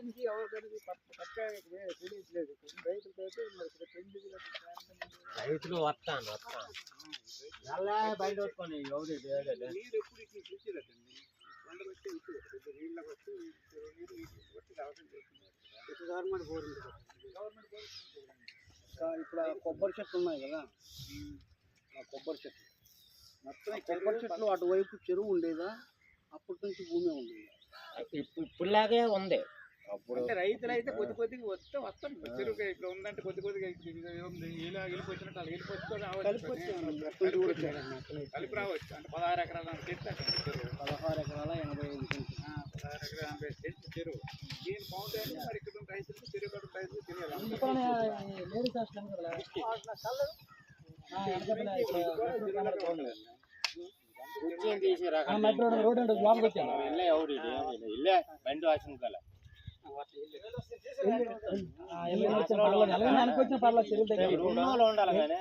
రైతానికి ఎవరికైనా పక్క తెలియట్లేదు రైతులతో మరి ఇక్కడ పెళ్ళి రైతులు వస్తాను వస్తాను. బయట వచ్చుకొని ఎవరు నీరు ఎప్పుడు ఇట్లా ఇచ్చేదండి కొండ నీరు రావడం చేస్తున్నారు. గవర్నమెంట్ బోర్ గవర్నమెంట్ బోర్ ఇప్పుడు కొబ్బరి చెట్లు ఉన్నాయి కదా. ఆ కొబ్బరి చెట్లు. మొత్తం కొబ్బరి చెట్లు అటువైపు చెరువు ఉండేదా? అప్పటి నుంచి భూమి ఉండేది? ఇప్పుడు ఇప్పుడులాగే ఉంది. అంటే రైతులు అయితే కొద్ది కొద్దిగా వస్తే వస్తాం. చెరువుకి ఇక్కడ ఉందంటే కొద్ది కొద్దిగా ఉంది. ఇలా వెళ్ళిపోయినట్టు అలా వెళ్ళిపోవచ్చు కలిపి రావచ్చు. అంటే పదహారు ఎకరాల చెట్టు పదహారు ఎకరాల ఎనభై ఐదు పదహారు ఎకరాల ఎనభై చెట్టు చెరువు. దీని బాగుంటుంది మరి ఇక్కడ రైతులకు చెరువు కట్టు రైతులు తీసి రకం ఇల్లే ఎవరు ఇది? ఏమీ లేదు. ఇల్లే బండి వాసిన కల ఉన్నోళ్ళు ఉండాలి కానీ.